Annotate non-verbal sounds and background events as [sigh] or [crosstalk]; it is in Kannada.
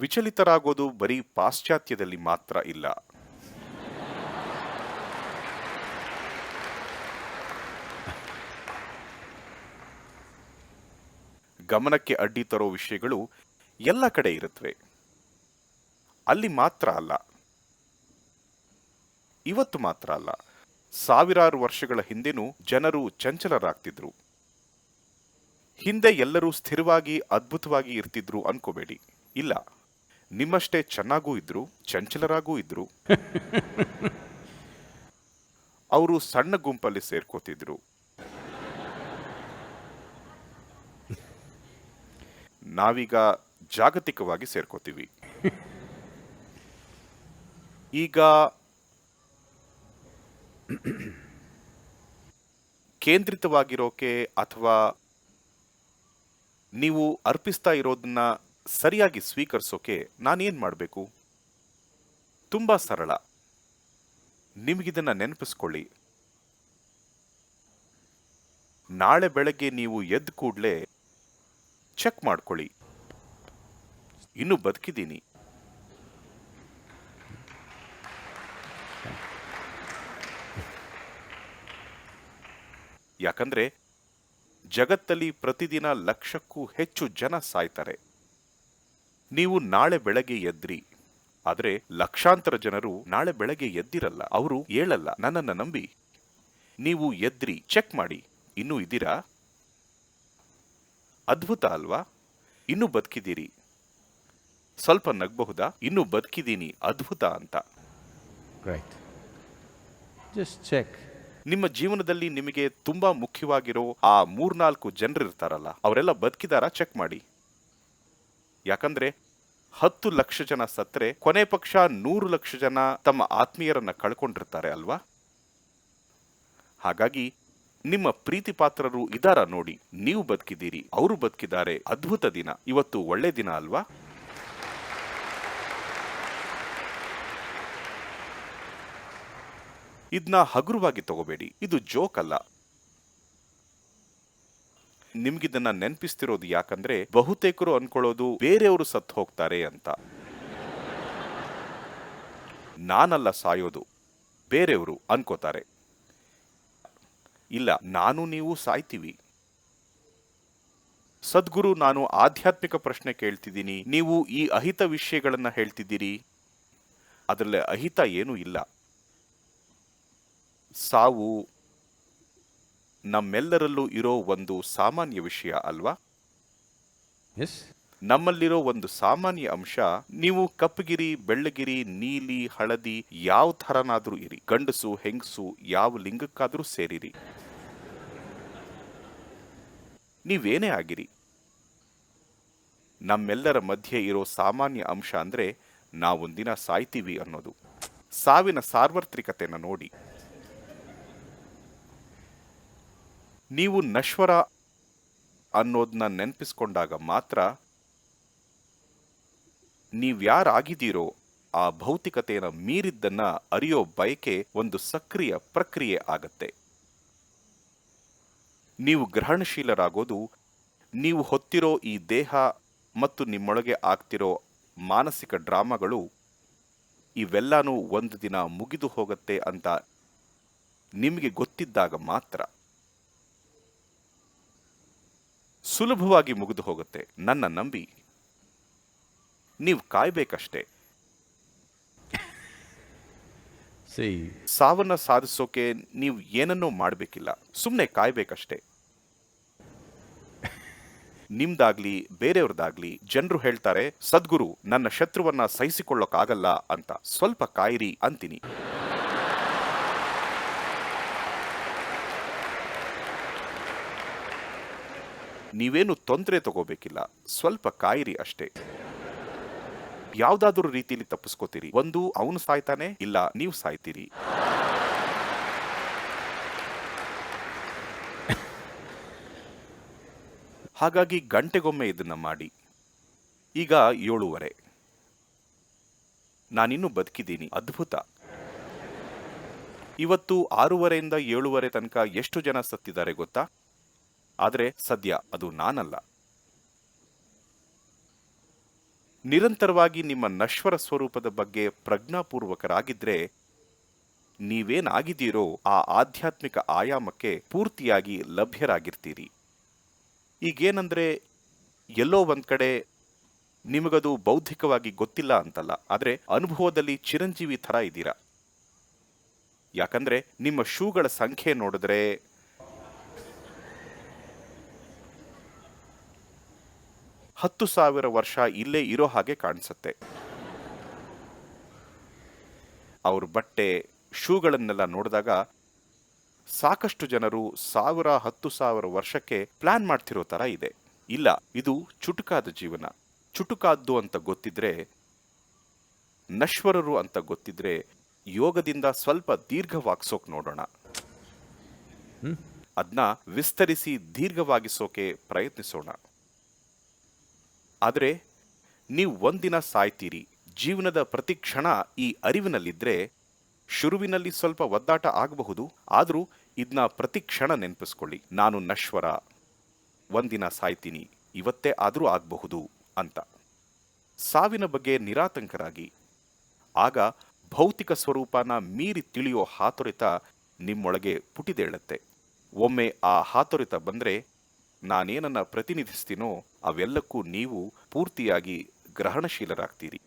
ವಿಚಲಿತರಾಗೋದು ಬರೀ ಪಾಶ್ಚಾತ್ಯದಲ್ಲಿ ಮಾತ್ರ ಇಲ್ಲ. ಗಮನಕ್ಕೆ ಅಡ್ಡಿ ತರೋ ವಿಷಯಗಳು ಎಲ್ಲ ಕಡೆ ಇರುತ್ತವೆ ಅಲ್ಲಿ ಮಾತ್ರ ಅಲ್ಲ. ಇವತ್ತು ಮಾತ್ರ ಅಲ್ಲ. ಸಾವಿರಾರು ವರ್ಷಗಳ ಹಿಂದೆನೂ ಜನರು ಚಂಚಲರಾಗ್ತಿದ್ರು. ಹಿಂದೆ ಎಲ್ಲರೂ ಸ್ಥಿರವಾಗಿ, ಅದ್ಭುತವಾಗಿ ಇರ್ತಿದ್ರು ಅನ್ಕೋಬೇಡಿ. ಇಲ್ಲ. ನಿಮ್ಮಷ್ಟೇ ಚೆನ್ನಾಗೂ ಇದ್ರು ಚಂಚಲರಾಗೂ ಇದ್ರು. [laughs] ಅವರು ಸಣ್ಣ ಗುಂಪಲ್ಲಿ ಸೇರ್ಕೋತಿದ್ರು. ನಾವೀಗ ಜಾಗತಿಕವಾಗಿ ಸೇರ್ಕೋತೀವಿ. ಈಗ [clears throat] ಕೇಂದ್ರಿತವಾಗಿರೋಕೆ ಅಥವಾ ನೀವು ಅರ್ಪಿಸ್ತಾ ಇರೋದನ್ನ ಸರಿಯಾಗಿ ಸ್ವೀಕರಿಸೋಕೆ ನಾನೇನು ಮಾಡಬೇಕು? ತುಂಬ ಸರಳ. ನಿಮಗಿದನ್ನು ನೆನಪಿಸ್ಕೊಳ್ಳಿ. ನಾಳೆ ಬೆಳಗ್ಗೆ ನೀವು ಎದ್ದ ಕೂಡಲೇ ಚೆಕ್ ಮಾಡ್ಕೊಳ್ಳಿ. ಇನ್ನು ಬದುಕಿದ್ದೀನಿ. ಯಾಕಂದ್ರೆ ಜಗತ್ತಲ್ಲಿ ಪ್ರತಿದಿನ ಲಕ್ಷಕ್ಕೂ ಹೆಚ್ಚು ಜನ ಸಾಯ್ತಾರೆ. ನೀವು ನಾಳೆ ಬೆಳಗ್ಗೆ ಎದ್ರಿ. ಆದರೆ ಲಕ್ಷಾಂತರ ಜನರು ನಾಳೆ ಬೆಳಗ್ಗೆ ಎದ್ದಿರಲ್ಲ. ಅವರು ಹೇಳಲ್ಲ ನನ್ನನ್ನ ನಂಬಿ. ನೀವು ಎದ್ರಿ ಚೆಕ್ ಮಾಡಿ. ಇನ್ನೂ ಇದ್ದೀರಾ? ಅದ್ಭುತ ಅಲ್ವಾ? ಇನ್ನೂ ಬದುಕಿದ್ದೀರಿ. ಸ್ವಲ್ಪ ನಗಬಹುದಾ? ಇನ್ನೂ ಬದುಕಿದ್ದೀನಿ ಅದ್ಭುತ ಅಂತ. Right Just check. ನಿಮ್ಮ ಜೀವನದಲ್ಲಿ ನಿಮಗೆ ತುಂಬಾ ಮುಖ್ಯವಾಗಿರೋ ಆ ಮೂರ್ನಾಲ್ಕು ಜನರಿರ್ತಾರಲ್ಲ ಅವರೆಲ್ಲ ಬದುಕಿದಾರ? ಚೆಕ್ ಮಾಡಿ. ಯಾಕಂದ್ರೆ ಹತ್ತು ಲಕ್ಷ ಜನ ಸತ್ತರೆ, ಕೊನೆ ಪಕ್ಷ ನೂರು ಲಕ್ಷ ಜನ ತಮ್ಮ ಆತ್ಮೀಯರನ್ನ ಕಳ್ಕೊಂಡಿರ್ತಾರೆ ಅಲ್ವಾ? ಹಾಗಾಗಿ ನಿಮ್ಮ ಪ್ರೀತಿ ಪಾತ್ರರು ಇದಾರ ನೋಡಿ, ನೀವು ಬದುಕಿದ್ದೀರಿ, ಅವರು ಬದುಕಿದ್ದಾರೆ, ಅದ್ಭುತ ದಿನ. ಇವತ್ತು ಒಳ್ಳೆ ದಿನ ಅಲ್ವಾ? ಇದನ್ನ ಹಗುರವಾಗಿ ತಗೋಬೇಡಿ. ಇದು ಜೋಕ್ ಅಲ್ಲ. ನಿಮ್ಗಿದನ್ನ ನೆನಪಿಸ್ತಿರೋದು ಯಾಕಂದ್ರೆ ಬಹುತೇಕರು ಅನ್ಕೊಳ್ಳೋದು ಬೇರೆಯವರು ಸತ್ತು ಹೋಗ್ತಾರೆ ಅಂತ. ನಾನಲ್ಲ ಸಾಯೋದು, ಬೇರೆಯವರು ಅನ್ಕೋತಾರೆ. ಇಲ್ಲ, ನಾನು ನೀವು ಸಾಯ್ತೀವಿ. ಸದ್ಗುರು, ನಾನು ಆಧ್ಯಾತ್ಮಿಕ ಪ್ರಶ್ನೆ ಕೇಳ್ತಿದ್ದೀನಿ, ನೀವು ಈ ಅಹಿತ ವಿಷಯಗಳನ್ನ ಹೇಳ್ತಿದ್ದೀರಿ. ಅದರಲ್ಲಿ ಅಹಿತ ಏನೂ ಇಲ್ಲ. ಸಾವು ನಮ್ಮೆಲ್ಲರಲ್ಲೂ ಇರೋ ಒಂದು ಸಾಮಾನ್ಯ ವಿಷಯ ಅಲ್ವಾ? ನಮ್ಮಲ್ಲಿರೋ ಒಂದು ಸಾಮಾನ್ಯ ಅಂಶ ನೀವು ಕಪ್ಪಗಿರಿ ಬೆಳ್ಳಗಿರಿ ನೀಲಿ ಹಳದಿ ಯಾವ ಥರನಾದ್ರೂ ಇರಿ. ಗಂಡಸು ಹೆಂಗಸು ಯಾವ ಲಿಂಗಕ್ಕಾದ್ರೂ ಸೇರಿರಿ. ನೀವೇನೇ ಆಗಿರಿ. ನಮ್ಮೆಲ್ಲರ ಮಧ್ಯೆ ಇರೋ ಸಾಮಾನ್ಯ ಅಂಶ ಅಂದ್ರೆ ನಾವೊಂದಿನ ಸಾಯ್ತೀವಿ ಅನ್ನೋದು. ಸಾವಿನ ಸಾರ್ವತ್ರಿಕತೆನ ನೋಡಿ. ನೀವು ನಶ್ವರ ಅನ್ನೋದನ್ನ ನೆನಪಿಸ್ಕೊಂಡಾಗ ಮಾತ್ರ ನೀವ್ಯಾರಾಗಿದ್ದೀರೋ ಆ ಭೌತಿಕತೆಯನ್ನು ಮೀರಿದ್ದನ್ನ ಅರಿಯೋ ಬಯಕೆ ಒಂದು ಸಕ್ರಿಯ ಪ್ರಕ್ರಿಯೆ ಆಗತ್ತೆ. ನೀವು ಗ್ರಹಣಶೀಲರಾಗೋದು, ನೀವು ಹೊತ್ತಿರೋ ಈ ದೇಹ ಮತ್ತು ನಿಮ್ಮೊಳಗೆ ಆಗ್ತಿರೋ ಮಾನಸಿಕ ಡ್ರಾಮಾಗಳು ಇವೆಲ್ಲನೂ ಒಂದು ದಿನ ಮುಗಿದು ಹೋಗತ್ತೆ ಅಂತ ನಿಮಗೆ ಗೊತ್ತಿದ್ದಾಗ ಮಾತ್ರ. ಸುಲಭವಾಗಿ ಮುಗಿದು ಹೋಗುತ್ತೆ. ನನ್ನ ನಂಬಿ. ನೀವು ಕಾಯ್ಬೇಕಷ್ಟೇ. ಸಾವನ್ನ ಸಾಧಿಸೋಕೆ ನೀವು ಏನನ್ನೂ ಮಾಡಬೇಕಿಲ್ಲ. ಸುಮ್ಮನೆ ಕಾಯ್ಬೇಕಷ್ಟೇ. ನಿಮ್ದಾಗ್ಲಿ ಬೇರೆಯವ್ರದಾಗ್ಲಿ ಜನರು ಹೇಳ್ತಾರೆ ಸದ್ಗುರು ನನ್ನ ಶತ್ರುವನ್ನ ಸಹಿಸಿಕೊಳ್ಳೋಕಾಗಲ್ಲ ಅಂತ. ಸ್ವಲ್ಪ ಕಾಯಿರಿ ಅಂತೀನಿ. ನೀವೇನು ತೊಂದರೆ ತಗೋಬೇಕಿಲ್ಲ. ಸ್ವಲ್ಪ ಕಾಯಿರಿ ಅಷ್ಟೇ. ಯಾವ್ದಾದ್ರೂ ರೀತಿಯಲ್ಲಿ ತಪ್ಪಿಸ್ಕೋತೀರಿ. ಒಂದು, ಅವನು ಸಾಯ್ತಾನೆ, ಇಲ್ಲ, ನೀವು ಸಾಯ್ತೀರಿ. ಹಾಗಾಗಿ ಗಂಟೆಗೊಮ್ಮೆ ಇದನ್ನ ಮಾಡಿ. ಈಗ ಏಳುವರೆ. ನಾನಿನ್ನು ಬದುಕಿದ್ದೀನಿ. ಅದ್ಭುತ. ಇವತ್ತು ಆರೂವರೆಯಿಂದ ಏಳುವರೆ ತನಕ ಎಷ್ಟು ಜನ ಸತ್ತಿದ್ದಾರೆ ಗೊತ್ತಾ? ಆದ್ರೆ ಸದ್ಯ ಅದು ನಾನಲ್ಲ. ನಿರಂತರವಾಗಿ ನಿಮ್ಮ ನಶ್ವರ ಸ್ವರೂಪದ ಬಗ್ಗೆ ಪ್ರಜ್ಞಾಪೂರ್ವಕರಾಗಿದ್ರೆ ನೀವೇನಾಗಿದ್ದೀರೋ ಆ ಆಧ್ಯಾತ್ಮಿಕ ಆಯಾಮಕ್ಕೆ ಪೂರ್ತಿಯಾಗಿ ಲಭ್ಯರಾಗಿರ್ತೀರಿ. ಈಗೇನಂದ್ರೆ ಎಲ್ಲೋ ಒಂದ್ ಕಡೆ ನಿಮಗದು ಬೌದ್ಧಿಕವಾಗಿ ಗೊತ್ತಿಲ್ಲ ಅಂತಲ್ಲ, ಆದರೆ ಅನುಭವದಲ್ಲಿ ಚಿರಂಜೀವಿ ಥರ ಇದ್ದೀರಾ? ಯಾಕಂದ್ರೆ ನಿಮ್ಮ ಶೂಗಳ ಸಂಖ್ಯೆ ನೋಡಿದ್ರೆ ಹತ್ತು ಸಾವಿರ ವರ್ಷ ಇಲ್ಲೇ ಇರೋ ಹಾಗೆ ಕಾಣಿಸುತ್ತೆ. ಅವ್ರ ಬಟ್ಟೆ ಶೂಗಳನ್ನೆಲ್ಲ ನೋಡಿದಾಗ ಸಾಕಷ್ಟು ಜನರು ಸಾವಿರ ಹತ್ತು ಸಾವಿರ ವರ್ಷಕ್ಕೆ ಪ್ಲಾನ್ ಮಾಡ್ತಿರೋ ತರ ಇದೆ. ಇಲ್ಲ ಇದು ಚುಟುಕಾದ ಜೀವನ. ಚುಟುಕಾದ್ದು ಅಂತ ಗೊತ್ತಿದ್ರೆ ನಶ್ವರರು ಅಂತ ಗೊತ್ತಿದ್ರೆ ಯೋಗದಿಂದ ಸ್ವಲ್ಪ ದೀರ್ಘವಾಗಿಸೋಕ್ ನೋಡೋಣ. ಅದನ್ನ ವಿಸ್ತರಿಸಿ ದೀರ್ಘವಾಗಿಸೋಕೆ ಪ್ರಯತ್ನಿಸೋಣ. ಆದರೆ ನೀವು ಒಂದಿನ ಸಾಯ್ತೀರಿ. ಜೀವನದ ಪ್ರತಿ ಕ್ಷಣ ಈ ಅರಿವಿನಲ್ಲಿದ್ರೆ ಶುರುವಿನಲ್ಲಿ ಸ್ವಲ್ಪ ಒದ್ದಾಟ ಆಗಬಹುದು. ಆದರೂ ಇದನ್ನ ಪ್ರತಿ ಕ್ಷಣ ನೆನಪಿಸ್ಕೊಳ್ಳಿ. ನಾನು ನಶ್ವರ. ಒಂದಿನ ಸಾಯ್ತೀನಿ. ಇವತ್ತೇ ಆದರೂ ಆಗಬಹುದು ಅಂತ. ಸಾವಿನ ಬಗ್ಗೆ ನಿರಾತಂಕರಾಗಿ. ಆಗ ಭೌತಿಕ ಸ್ವರೂಪನ ಮೀರಿ ತಿಳಿಯೋ ಹಾತೊರೆತ ನಿಮ್ಮೊಳಗೆ ಪುಟಿದೇಳುತ್ತೆ. ಒಮ್ಮೆ ಆ ಹಾತೊರೆತ ಬಂದ್ರೆ ನಾನೇನನ್ನ ಪ್ರತಿನಿಧಿಸ್ತೀನೋ ಅವೆಲ್ಲಕ್ಕೂ ನೀವು ಪೂರ್ತಿಯಾಗಿ ಗ್ರಹಣಶೀಲರಾಗ್ತೀರಿ.